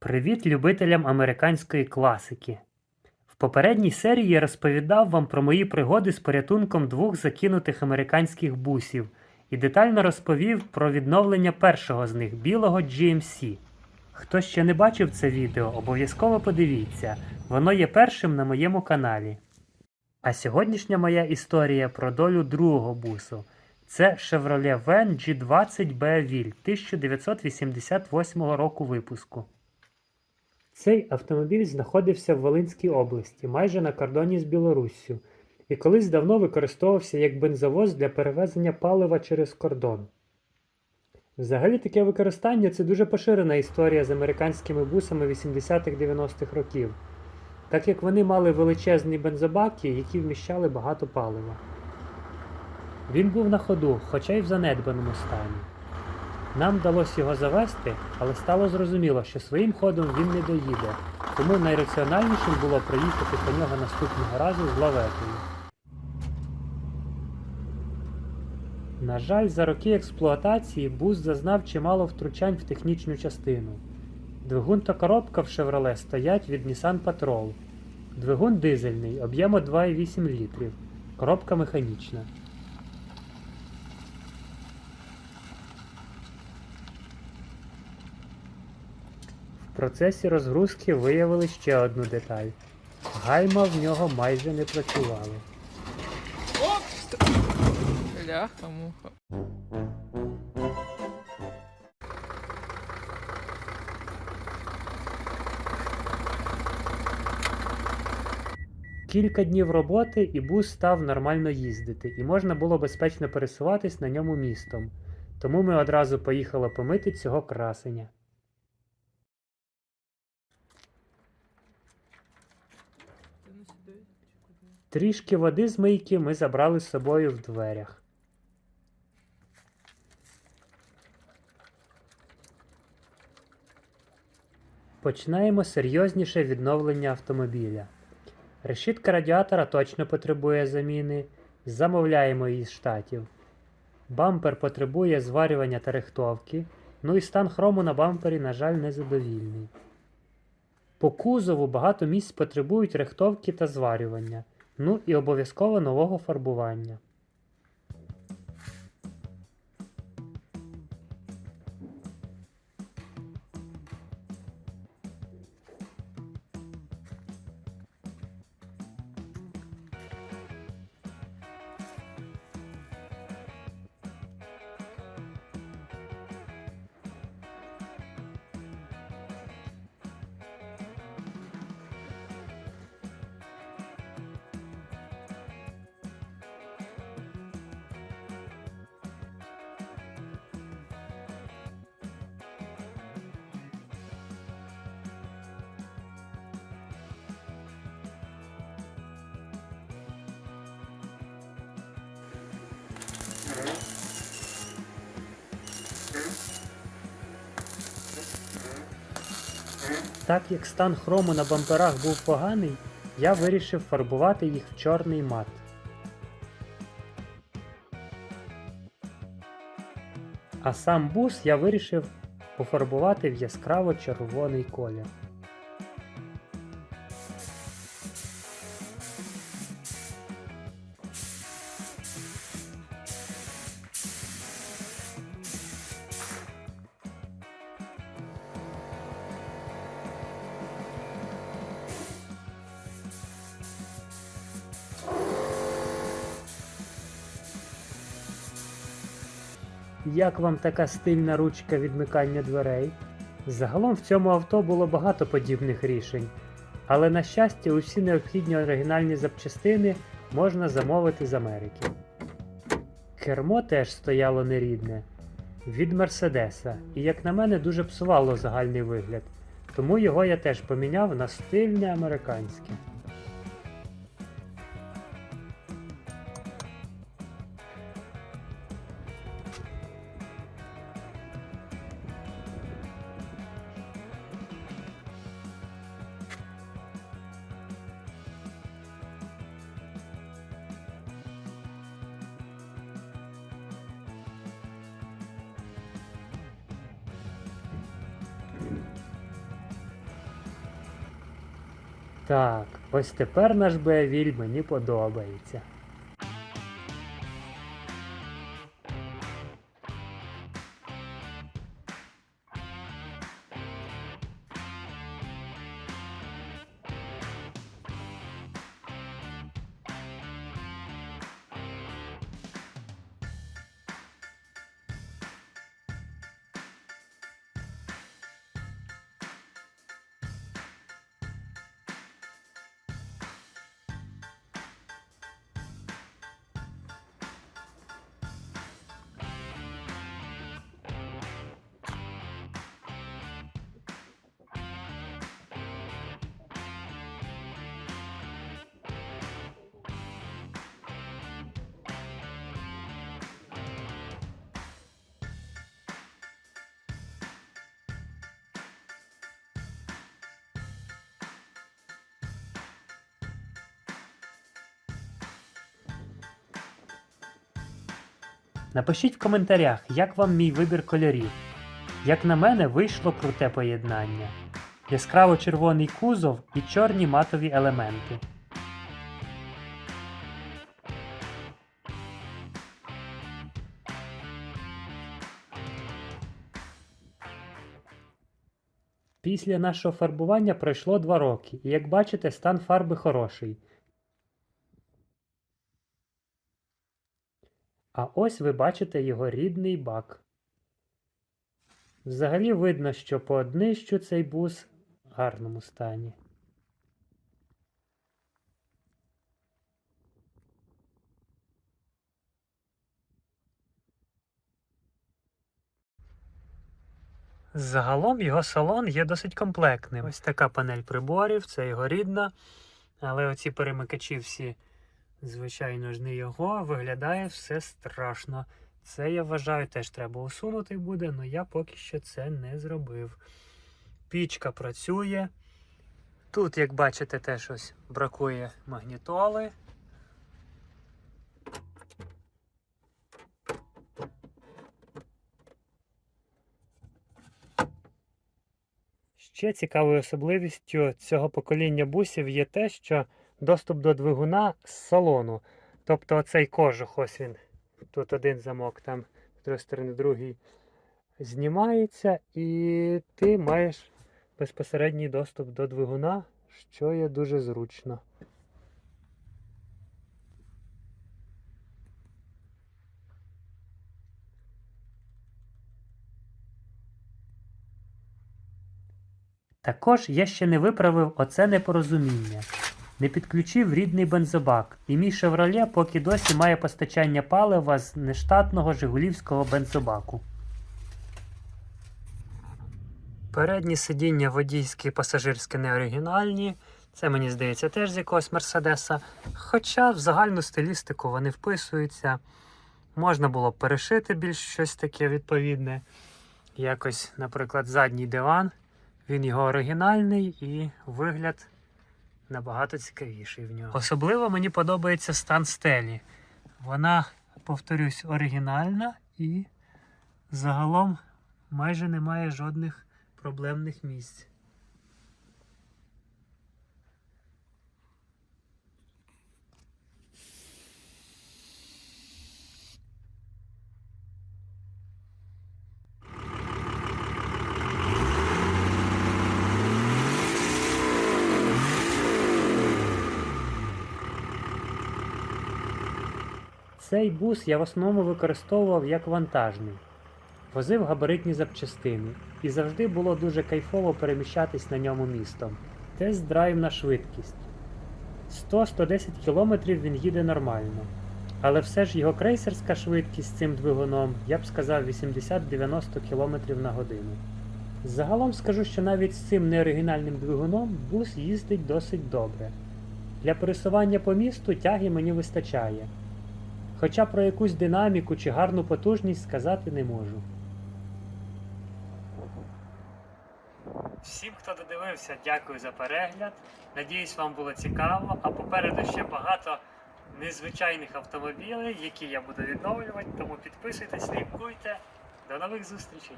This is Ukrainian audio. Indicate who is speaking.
Speaker 1: Привіт любителям американської класики! В попередній серії я розповідав вам про мої пригоди з порятунком двох закинутих американських бусів і детально розповів про відновлення першого з них білого GMC. Хто ще не бачив це відео, обов'язково подивіться, воно є першим на моєму каналі. А сьогоднішня моя історія про долю другого бусу. Це Chevrolet Van G20 Beaville 1988 року випуску. Цей автомобіль знаходився в Волинській області, майже на кордоні з Білоруссю, і колись давно використовувався як бензовоз для перевезення палива через кордон. Взагалі таке використання це дуже поширена історія з американськими бусами 80-х-90-х років, так як вони мали величезні бензобаки, які вміщали багато палива. Він був на ходу, хоча й в занедбаному стані. Нам вдалося його завести, але стало зрозуміло, що своїм ходом він не доїде, тому найраціональнішим було проїхати по нього наступного разу з лаветою. На жаль, за роки експлуатації бус зазнав чимало втручань в технічну частину. Двигун та коробка в Chevrolet стоять від Nissan Patrol. Двигун дизельний, об'єму 2,8 літрів. Коробка механічна. Процесі розгрузки виявили ще одну деталь. Гайма в нього майже не працювали.
Speaker 2: Ляха, муха.
Speaker 1: Кілька днів роботи і бус став нормально їздити, і можна було безпечно пересуватись на ньому містом. Тому ми одразу поїхали помити цього красення.
Speaker 2: Ти не сюди чи куди?
Speaker 1: Трішки води з мийки ми забрали з собою в дверях. Починаємо серйозніше відновлення автомобіля. Решітка радіатора точно потребує заміни. Замовляємо її з штатів. Бампер потребує зварювання та рихтовки. Ну і стан хрому на бампері, на жаль, незадовільний. По кузову багато місць потребують рихтовки та зварювання. Ну і обов'язково нового фарбування. Так як стан хрому на бамперах був поганий, я вирішив фарбувати їх в чорний мат. А сам бус я вирішив пофарбувати в яскраво червоний колір. Як вам така стильна ручка відмикання дверей? Загалом в цьому авто було багато подібних рішень, але на щастя усі необхідні оригінальні запчастини можна замовити з Америки. Кермо теж стояло нерідне від Мерседеса, і, як на мене, дуже псувало загальний вигляд, тому його я теж поміняв на стильне американське. Так, ось тепер наш Беовіль мені подобається. Напишіть в коментарях, як вам мій вибір кольорів. Як на мене, вийшло круте поєднання. Яскраво червоний кузов і чорні матові елементи. Після нашого фарбування пройшло 2 роки, і як бачите, стан фарби хороший. А ось ви бачите його рідний бак. Взагалі видно, що по днищу цей бус в гарному стані. Загалом його салон є досить комплектним. Ось така панель приборів, це його рідна. Але оці перемикачі всі, звичайно ж, не його. Виглядає все страшно. Це, я вважаю, теж треба усунути буде, але я поки що це не зробив. Пічка працює. Тут, як бачите, теж ось бракує магнітоли. Ще цікавою особливістю цього покоління бусів є те, що доступ до двигуна з салону. Тобто оцей кожух, ось він. Тут один замок, там з другої сторони другий знімається, і ти маєш безпосередній доступ до двигуна, що є дуже зручно. Також я ще не виправив оце непорозуміння. Не підключив рідний бензобак, і мій Chevrolet поки досі має постачання палива з нештатного жигулівського бензобаку. Передні сидіння водійські і пасажирські не оригінальні. Це, мені здається, теж з якогось Мерседеса. Хоча в загальну стилістику вони вписуються. Можна було перешити більш щось таке відповідне. Якось, наприклад, задній диван. Він його оригінальний і вигляд набагато цікавіший в нього. Особливо мені подобається стан стелі. Вона, повторюсь, оригінальна і загалом майже немає жодних проблемних місць. Цей бус я в основному використовував як вантажний. Возив габаритні запчастини, і завжди було дуже кайфово переміщатись на ньому містом. Тест-драйв на швидкість. 100-110 км він їде нормально. Але все ж його крейсерська швидкість з цим двигуном, я б сказав, 80-90 км на годину. Загалом скажу, що навіть з цим неоригінальним двигуном бус їздить досить добре. Для пересування по місту тяги мені вистачає. Хоча про якусь динаміку чи гарну потужність сказати не можу. Всім, хто додивився, дякую за перегляд. Надіюсь, вам було цікаво. А попереду ще багато незвичайних автомобілів, які я буду відновлювати. Тому підписуйтесь, лікуйте. До нових зустрічей!